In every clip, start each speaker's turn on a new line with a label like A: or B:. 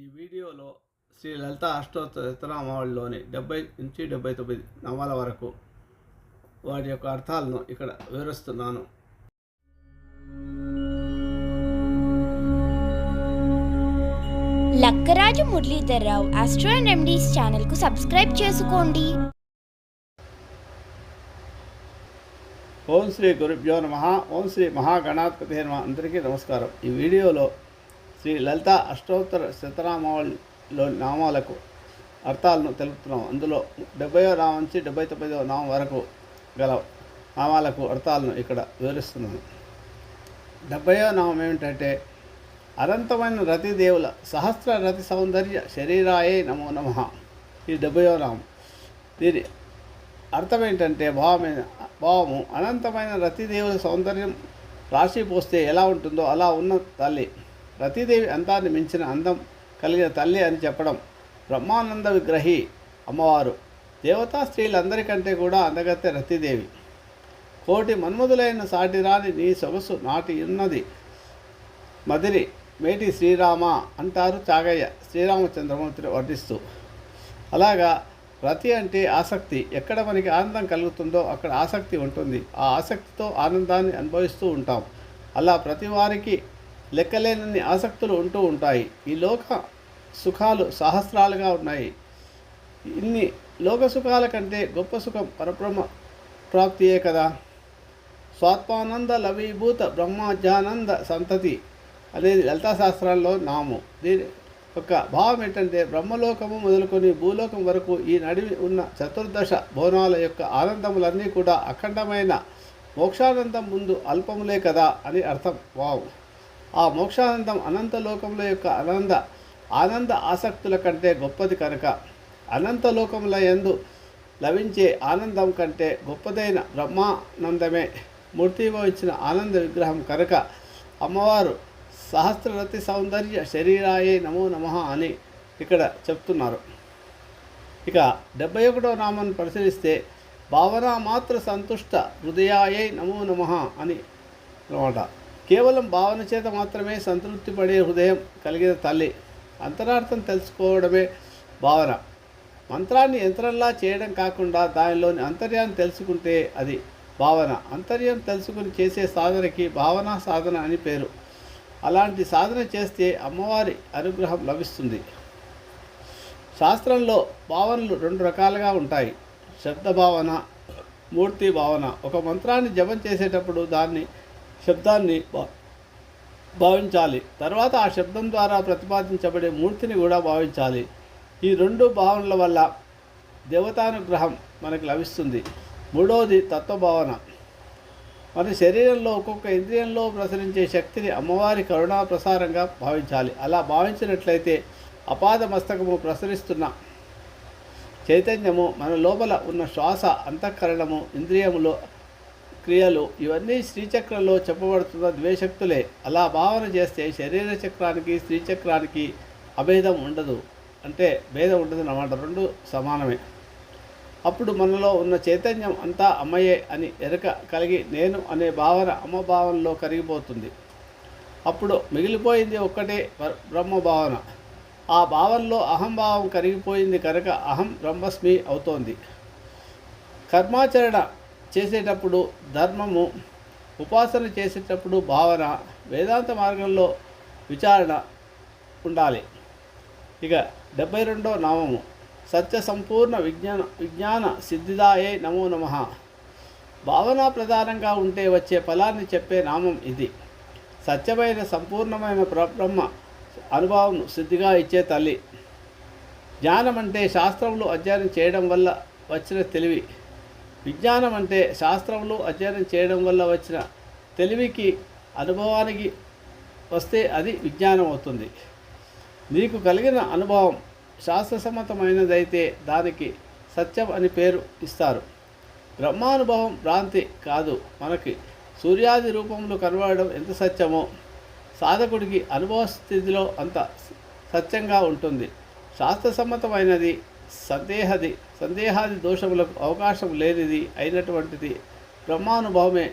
A: ఈ వీడియోలో శ్రీ లలిత అష్టోత్తరనామావళిలోని డెబ్బై నుంచి డెబ్బై తొమ్మిది నామాల వరకు వాటి యొక్క అర్థాలను ఇక్కడ వివరిస్తున్నాను.
B: Lakkaraju Muralidhar Rao astro and remedies ఛానల్కు సబ్స్క్రైబ్ చేసుకోండి.
A: ఓం శ్రీ గురుభ్యో నమ. ఓం శ్రీ మహాగణాధిపతి నమ. అందరికీ నమస్కారం. ఈ వీడియోలో శ్రీ లలిత అష్టోత్తర శతనామావళిలో నామాలకు అర్థాలను తెలుపుతున్నాం. అందులో డెబ్బయో నామం నుంచి డెబ్బై తొమ్మిదవ నామం వరకు గల నామాలకు అర్థాలను ఇక్కడ వివరిస్తున్నాను. డెబ్బయో నామం ఏమిటంటే అనంతమైన రతిదేవుల సహస్ర రతి సౌందర్య శరీరాయే నమో నమ. ఈ డెబ్బయో నామం. దీని అర్థం ఏంటంటే భావమైన భావము అనంతమైన రతిదేవుల సౌందర్యం రాశి పోస్తే ఎలా ఉంటుందో అలా ఉన్న తల్లి ప్రతిదేవి అంతాన్ని మించిన అందం కలిగిన తల్లి అని చెప్పడం బ్రహ్మానంద విగ్రహి అమ్మవారు. దేవతా స్త్రీలందరికంటే కూడా అందగత్తె రతిదేవి. కోటి మన్మధులైన సాటిరాని నీ సొగసు నాటి ఉన్నది. మదిరి మేటి శ్రీరామ అంటారు చాగయ్య శ్రీరామచంద్రమూర్తిని వర్ణిస్తూ అలాగా రతి అంటే ఆసక్తి. ఎక్కడ మనకి ఆనందం కలుగుతుందో అక్కడ ఆసక్తి ఉంటుంది. ఆ ఆసక్తితో ఆనందాన్ని అనుభవిస్తూ ఉంటాం. అలా ప్రతి వారికి లెక్కలేనన్ని ఆసక్తులు ఉంటూ ఉంటాయి. ఈ లోక సుఖాలు సహస్రాలుగా ఉన్నాయి. ఇన్ని లోక సుఖాల కంటే గొప్ప సుఖం పరబ్రహ్మ ప్రాప్తియే కదా. స్వాత్మానంద లవీభూత బ్రహ్మజానంద సంతతి అనేది లలితాశాస్త్రాల్లో నాము. దీని యొక్క భావం ఏంటంటే బ్రహ్మలోకము మొదలుకొని భూలోకం వరకు ఈ నడివి ఉన్న చతుర్దశ భవనాల యొక్క ఆనందములన్నీ కూడా అఖండమైన మోక్షానందం ముందు అల్పములే కదా అని అర్థం. వావ్. ఆ మోక్షానందం అనంత లోకముల యొక్క ఆనంద ఆనంద ఆసక్తుల కంటే గొప్పది కనుక. అనంత లోకముల యందు లభించే ఆనందం కంటే గొప్పదైన బ్రహ్మానందమే మూర్తిభవించిన ఆనంద విగ్రహం కనుక. అమ్మవారు సహస్రరతి సౌందర్య శరీరాయే నమో నమ అని ఇక్కడ చెప్తున్నారు. ఇక డెబ్బై ఒకటో నామాన్ని పరిశీలిస్తే భావన మాత్ర సంతుష్ట హృదయాయే నమో నమ అని అనమాట కేవలం భావన చేత మాత్రమే సంతృప్తి పడే హృదయం కలిగిన తల్లి అంతరార్థం తెలుసుకోవడమే భావన. మంత్రాన్ని యంత్రంలా చేయడం కాకుండా దానిలోని అంతర్యాన్ని తెలుసుకుంటే అది భావన. అంతర్యం తెలుసుకుని చేసే సాధనకి భావన సాధన అని పేరు. అలాంటి సాధన చేస్తే అమ్మవారి అనుగ్రహం లభిస్తుంది. శాస్త్రంలో భావనలు రెండు రకాలుగా ఉంటాయి. శబ్ద భావన మూర్తి భావన. ఒక మంత్రాన్ని జపం చేసేటప్పుడు దాన్ని శబ్దాన్ని భా- భావించాలి. తర్వాత ఆ శబ్దం ద్వారా ప్రతిపాదించబడే మూర్తిని కూడా భావించాలి. ఈ రెండు భావనల వల్ల దేవతానుగ్రహం మనకు లభిస్తుంది. మూడవది తత్వభావన. మన శరీరంలో ఒక్కొక్క ఇంద్రియంలో ప్రసరించే శక్తిని అమ్మవారి కరుణా ప్రసారంగా భావించాలి. అలా భావించినట్లయితే అపాద మస్తకము ప్రసరిస్తున్న చైతన్యము మన లోపల ఉన్న శ్వాస అంతఃకరణము ఇంద్రియములు క్రియలు ఇవన్నీ శ్రీచక్రంలో చెప్పబడుతున్న ద్వేషక్తులే. అలా భావన చేస్తే శరీర చక్రానికి స్త్రీచక్రానికి అభేదం ఉండదు. అంటే భేదం ఉండదు అన్నమాట. రెండు సమానమే. అప్పుడు మనలో ఉన్న చైతన్యం అంతా అమ్మయే అని ఎరక కలిగి నేను అనే భావన అమ్మ భావనలో కరిగిపోతుంది. అప్పుడు మిగిలిపోయింది ఒక్కటే బ్రహ్మ భావన. ఆ భావనలో అహంభావం కరిగిపోయింది కనుక అహం బ్రహ్మస్మి అవుతోంది. కర్మాచరణ చేసేటప్పుడు ధర్మము ఉపాసన చేసేటప్పుడు భావన వేదాంత మార్గంలో విచారణ ఉండాలి. ఇక డెబ్బై రెండో నామము. సత్య సంపూర్ణ విజ్ఞాన విజ్ఞాన సిద్ధిదాయే నమో నమ. భావన ప్రధానంగా ఉంటే వచ్చే ఫలాన్ని చెప్పే నామం ఇది. సత్యమైన సంపూర్ణమైన పరబ్రహ్మ అనుభవం సిద్ధిగా ఇచ్చే తల్లి. జ్ఞానం అంటే శాస్త్రంలో అధ్యయనం చేయడం వల్ల వచ్చిన తెలివి. విజ్ఞానం అంటే శాస్త్రములు అధ్యయనం చేయడం వల్ల వచ్చిన తెలివికి అనుభవానికి వస్తే అది విజ్ఞానం అవుతుంది. నీకు కలిగిన అనుభవం శాస్త్రసమ్మతమైనదైతే దానికి సత్యం అని పేరు ఇస్తారు. బ్రహ్మానుభవం భ్రాంతి కాదు. మనకి సూర్యాది రూపంలో కనబడడం ఎంత సత్యమో సాధకుడికి అనుభవ స్థితిలో అంత సత్యంగా ఉంటుంది. శాస్త్రసమ్మతమైనది సందేహది సందేహాది దోషములకు అవకాశం లేనిది అయినటువంటిది బ్రహ్మానుభవమే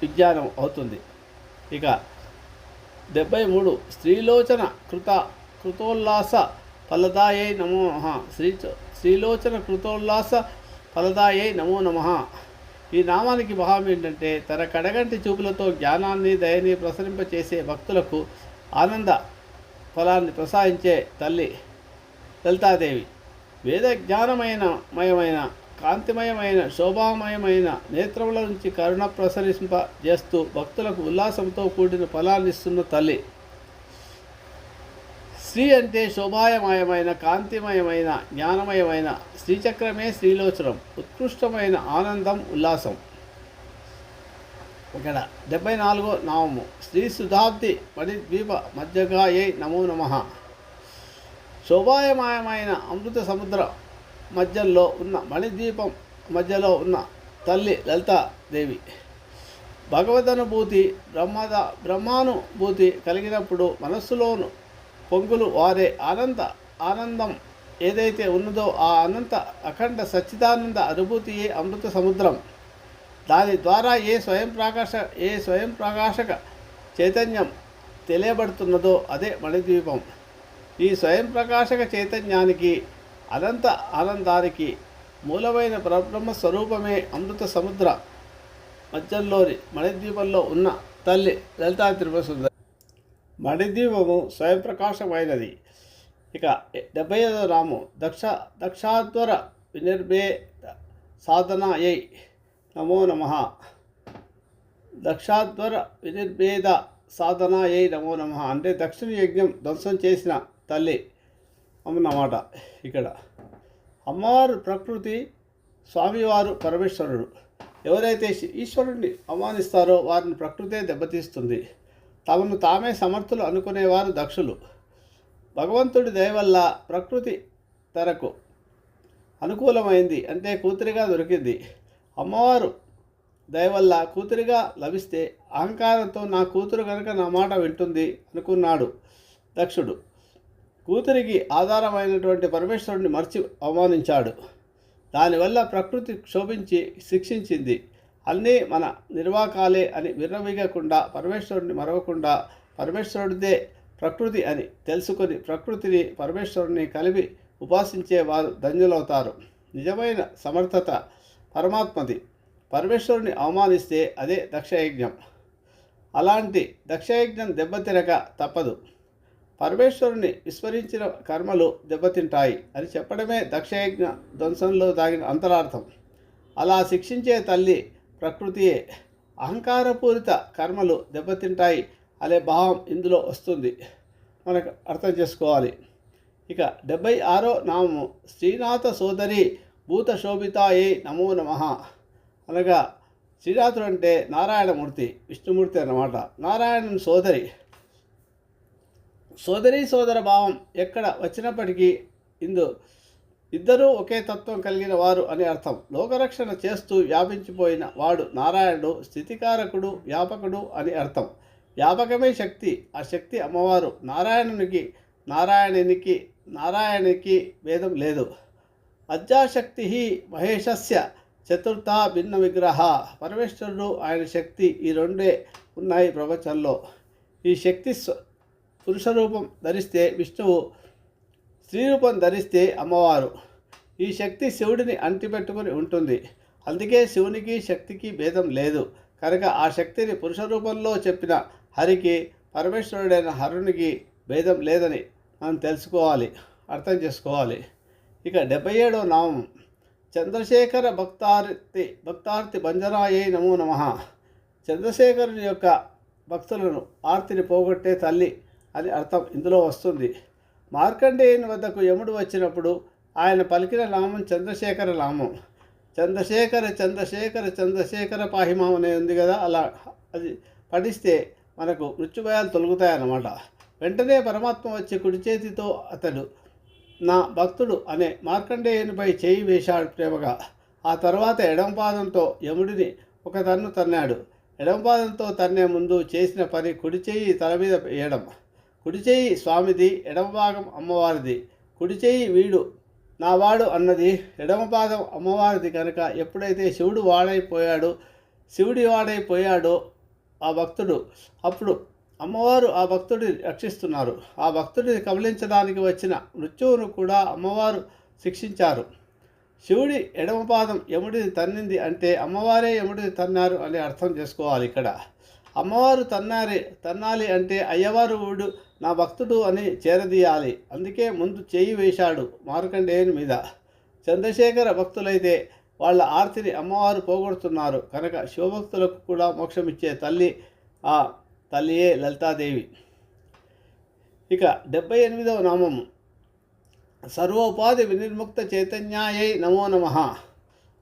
A: విజ్ఞానం అవుతుంది. ఇక డెబ్బై మూడు స్త్రీలోచన కృత కృతోల్లాస ఫలదాయై నమో నమ. శ్రీ శ్రీలోచన కృతోల్లాస ఫలదాయై నమో నమ. ఈ నామానికి భావం ఏంటంటే తన కడగంటి చూపులతో జ్ఞానాన్ని దయని ప్రసరింపచేసే భక్తులకు ఆనంద ఫలాన్ని ప్రసాదించే తల్లి లలితాదేవి. వేద జ్ఞానమైన మయమైన కాంతిమయమైన శోభామయమైన నేత్రముల నుంచి కరుణ ప్రసరింపజేస్తూ భక్తులకు ఉల్లాసంతో కూడిన ఫలాన్నిస్తున్న తల్లి. స్త్రీ అంటే శోభాయమయమైన కాంతిమయమైన జ్ఞానమయమైన శ్రీచక్రమే శ్రీలోచనం ఉత్కృష్టమైన ఆనందం ఉల్లాసం. ఇక్కడ డెబ్బై నాలుగో నామము. శ్రీ సుధాబ్ది మణిద్వీప మధ్యగాయై నమో నమః. శోభాయమయమైన అమృత సముద్ర మధ్యలో ఉన్న మణిద్వీపం మధ్యలో ఉన్న తల్లి లలితాదేవి భగవదనుభూతి బ్రహ్మద బ్రహ్మానుభూతి కలిగినప్పుడు మనస్సులోను పొంగులు వారే ఆనంద ఆనందం ఏదైతే ఉన్నదో ఆ అనంత అఖండ సచ్చిదానంద అనుభూతియే అమృత సముద్రం. దాని ద్వారా ఏ స్వయం ప్రకాశ ఏ స్వయం ప్రకాశక చైతన్యం తెలియబడుతున్నదో అదే మణిద్వీపం. ఈ స్వయం ప్రకాశక చైతన్యానికి అనంత ఆనందానికి మూలమైన పరబ్రహ్మ స్వరూపమే అమృత సముద్ర మధ్యంలోని మణిద్వీపంలో ఉన్న తల్లి లలితా త్రిపురసుందరి. మణిద్వీపము స్వయం ప్రకాశమైనది. ఇక డెబ్బై ఐదో రాము దక్ష దక్షాధ్వర సాధన సాధనాయై నమో నమ. దక్షాధ్వర వినిర్భేద సాధనాయై నమో నమ. అంటే దక్షిణ యజ్ఞం ధ్వంసం చేసిన తల్లి అన్నమాట ఇక్కడ. అమ్మవారు ప్రకృతి స్వామివారు పరమేశ్వరుడు. ఎవరైతే ఈశ్వరుణ్ణి అవమానిస్తారో వారిని ప్రకృతే దెబ్బతీస్తుంది. తమను తామే సమర్థులు అనుకునేవారు దక్షులు. భగవంతుడి దయ వల్ల ప్రకృతి తనకు అనుకూలమైంది అంటే కూతురిగా దొరికింది. అమ్మవారు దయ వల్ల కూతురిగా లభిస్తే అహంకారంతో నా కూతురు కనుక నా మాట వింటుంది అనుకున్నాడు దక్షుడు. కూతురికి ఆధారమైనటువంటి పరమేశ్వరుడిని మర్చి అవమానించాడు. దానివల్ల ప్రకృతి క్షోభించి శిక్షించింది. అన్నీ మన నిర్వాకాలే అని విర్రవీగకుండా పరమేశ్వరుడిని మరవకుండా పరమేశ్వరుడిదే ప్రకృతి అని తెలుసుకొని ప్రకృతిని పరమేశ్వరుని కలిపి ఉపాసించే వారు ధన్యులవుతారు. నిజమైన సమర్థత పరమాత్మది. పరమేశ్వరుని అవమానిస్తే అదే దక్షయజ్ఞం. అలాంటి దక్షయజ్ఞం దెబ్బతినక తప్పదు. పరమేశ్వరుని విస్మరించిన కర్మలు దెబ్బతింటాయి అని చెప్పడమే దక్షయజ్ఞ ధ్వంసంలో దాగిన అంతరార్థం. అలా శిక్షించే తల్లి ప్రకృతియే. అహంకారపూరిత కర్మలు దెబ్బతింటాయి అనే భావం ఇందులో వస్తుంది. మనకు అర్థం చేసుకోవాలి. ఇక డెబ్బై ఆరో నామము శ్రీనాథ సోదరి భూత శోభితాయే నమో నమ. అనగా శ్రీనాథుడు అంటే నారాయణమూర్తి విష్ణుమూర్తి అన్నమాట. నారాయణ సోదరి సోదరి సోదర భావం ఎక్కడ వచ్చినప్పటికీ ఇందు ఇద్దరూ ఒకే తత్వం కలిగిన వారు అని అర్థం. లోకరక్షణ చేస్తూ వ్యాపించిపోయిన వాడు నారాయణుడు స్థితికారకుడు వ్యాపకుడు అని అర్థం. వ్యాపకమే శక్తి. ఆ శక్తి అమ్మవారు. నారాయణునికి నారాయణునికి నారాయణునికి భేదం లేదు. అజ్జాశక్తి మహేషస్య చతుర్థ భిన్న విగ్రహ. పరమేశ్వరుడు ఆయన శక్తి ఈ రెండే ఉన్నాయి ప్రపంచంలో. ఈ శక్తి పురుష రూపం ధరిస్తే విష్ణువు స్త్రీ రూపం ధరిస్తే అమ్మవారు. ఈ శక్తి శివుడిని అంటిపెట్టుకుని ఉంటుంది. అందుకే శివునికి శక్తికి భేదం లేదు. కనుక ఆ శక్తిని పురుష రూపంలో చెప్పిన హరికి పరమేశ్వరుడైన హరునికి భేదం లేదని మనం తెలుసుకోవాలి అర్థం చేసుకోవాలి. ఇక డెబ్బై ఏడో నామం. చంద్రశేఖర భక్తార్తి భక్తార్తి భంజనాయే నమో నమ. చంద్రశేఖరుని యొక్క భక్తులను ఆర్తిని పోగొట్టే తల్లి అని అర్థం. ఇందులో వస్తుంది. మార్కండేయుని వద్దకు యముడు వచ్చినప్పుడు ఆయన పలికిన నామం చంద్రశేఖర నామం. చంద్రశేఖర చంద్రశేఖర చంద్రశేఖర పాహిమాం అనే ఉంది కదా అలా అది పఠిస్తే మనకు మృత్యుభయాలు తొలుగుతాయన్నమాట. వెంటనే పరమాత్మ వచ్చి కుడి చేతితో అతడు నా భక్తుడు అనే మార్కండేయునిపై చేయి వేశాడు ప్రేమగా. ఆ తర్వాత ఎడంపాదంతో యముడిని ఒక తన్ను తన్నాడు. ఎడంపాదంతో తన్నే ముందు చేసిన పని కుడి చేయి తల మీద వేయడం. కుడిచేయి స్వామిది ఎడమ భాగం అమ్మవారిది. కుడిచేయి వీడు నావాడు అన్నది. ఎడమ అమ్మవారిది కనుక ఎప్పుడైతే శివుడు వాడైపోయాడో శివుడి వాడైపోయాడో ఆ భక్తుడు అప్పుడు అమ్మవారు ఆ భక్తుడిని రక్షిస్తున్నారు. ఆ భక్తుడిని కబలించడానికి వచ్చిన మృత్యువును కూడా అమ్మవారు శిక్షించారు. శివుడి ఎడమ పాదం యముడిని తన్నింది అంటే అమ్మవారే యముడిని తన్నారు అని అర్థం చేసుకోవాలి ఇక్కడ. అమ్మవారు తన్నారే తన్నాలి అంటే అయ్యవారు ఊడు నా భక్తుడు అని చేరదీయాలి. అందుకే ముందు చేయి వేశాడు మార్కండేయుని మీద. చంద్రశేఖర భక్తులైతే వాళ్ళ ఆర్తిని అమ్మవారు పోగొడుతున్నారు. కనుక శివభక్తులకు కూడా మోక్షమిచ్చే తల్లి ఆ తల్లియే లలితాదేవి. ఇక డెబ్బై ఎనిమిదవ నామము సర్వోపాధి వినిర్ముక్త చైతన్యాయై నమో నమ.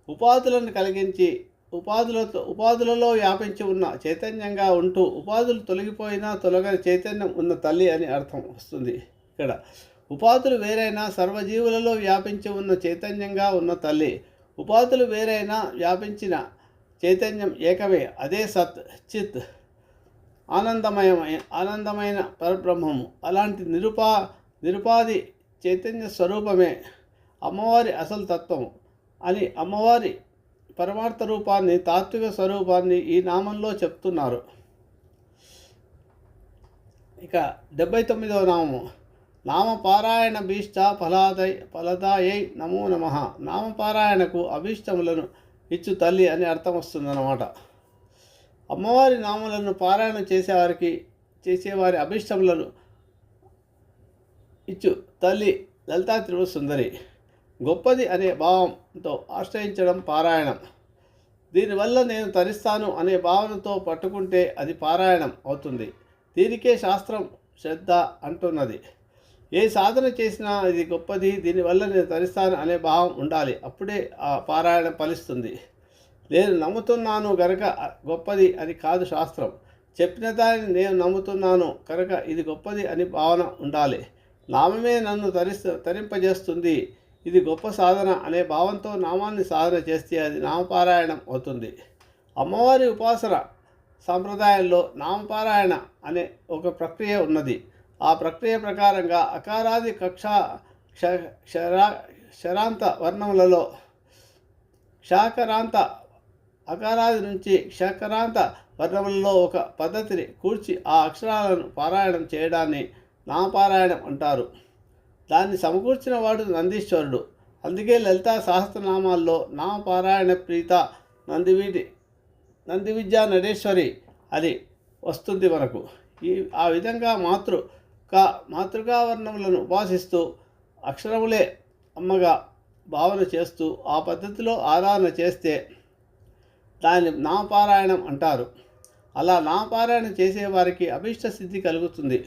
A: ఉపాధులను కలిగించి ఉపాధులతో ఉపాధులలో వ్యాపించి ఉన్న చైతన్యంగా ఉంటూ ఉపాధులు తొలగిపోయినా తొలగని చైతన్యం ఉన్న తల్లి అని అర్థం వస్తుంది ఇక్కడ. ఉపాధులు వేరైనా సర్వజీవులలో వ్యాపించి ఉన్న చైతన్యంగా ఉన్న తల్లి ఉపాధులు వేరైనా వ్యాపించిన చైతన్యం ఏకమే అదే సత్ చిత్ ఆనందమయమైన ఆనందమైన పరబ్రహ్మము. అలాంటి నిరుపా నిరుపాధి చైతన్య స్వరూపమే అమ్మవారి అసలు తత్వము. అని అమ్మవారి పరమార్థ రూపాన్ని తాత్విక స్వరూపాన్ని ఈ నామంలో చెప్తున్నారు. ఇక డెబ్బై తొమ్మిదవ నామము. నామపారాయణ భీష్ట ఫలాదై ఫలదాయై నమో నమ. నామపారాయణకు అభీష్టములను ఇచ్చు తల్లి అని అర్థం వస్తుందన్నమాట. అమ్మవారి నామలను పారాయణ చేసేవారికి చేసేవారి అభీష్టములను ఇచ్చు తల్లి లలితా త్రివ సుందరి గొప్పది అనే భావంతో ఆశ్రయించడం పారాయణం. దీనివల్ల నేను తరిస్తాను అనే భావనతో పట్టుకుంటే అది పారాయణం అవుతుంది. దీనికే శాస్త్రం శ్రద్ధ అంటున్నది. ఏ సాధన చేసినా ఇది గొప్పది దీనివల్ల నేను తరిస్తాను అనే భావం ఉండాలి. అప్పుడే ఆ పారాయణం ఫలిస్తుంది. నేను నమ్ముతున్నాను గనక గొప్పది అని కాదు శాస్త్రం. చెప్పిన దానిని నేను నమ్ముతున్నాను కనుక ఇది గొప్పది అని భావన ఉండాలి. నామమే నన్ను తరిస్త తరింపజేస్తుంది. ఇది గొప్ప సాధన అనే భావంతో నామాన్ని సాధన చేస్తే అది నామపారాయణం అవుతుంది. అమ్మవారి ఉపాసన సాంప్రదాయంలో నామపారాయణ అనే ఒక ప్రక్రియ ఉన్నది. ఆ ప్రక్రియ ప్రకారంగా అకారాది కక్ష క్ష క్షరా క్షరాంత వర్ణములలో క్షాకరాంత అకారాది నుంచి క్షకరాంత వర్ణములలో ఒక పద్ధతిని కూర్చి ఆ అక్షరాలను పారాయణం చేయడాన్ని నామపారాయణం అంటారు. దాన్ని సమకూర్చిన వాడు నందీశ్వరుడు. అందుకే లలితా సహస్రనామాల్లో నామపారాయణ ప్రీత నందివీటి నంది విద్యా నడేశ్వరి అది వస్తుంది మనకు. ఈ ఆ విధంగా మాతృక మాతృకావర్ణములను మాతృకా వర్ణములను ఉపాసిస్తూ అక్షరములే అమ్మగా భావన చేస్తూ ఆ పద్ధతిలో ఆరాధన చేస్తే దాన్ని నామపారాయణం అంటారు. అలా నామపారాయణం చేసేవారికి అభిష్ట సిద్ధి కలుగుతుంది.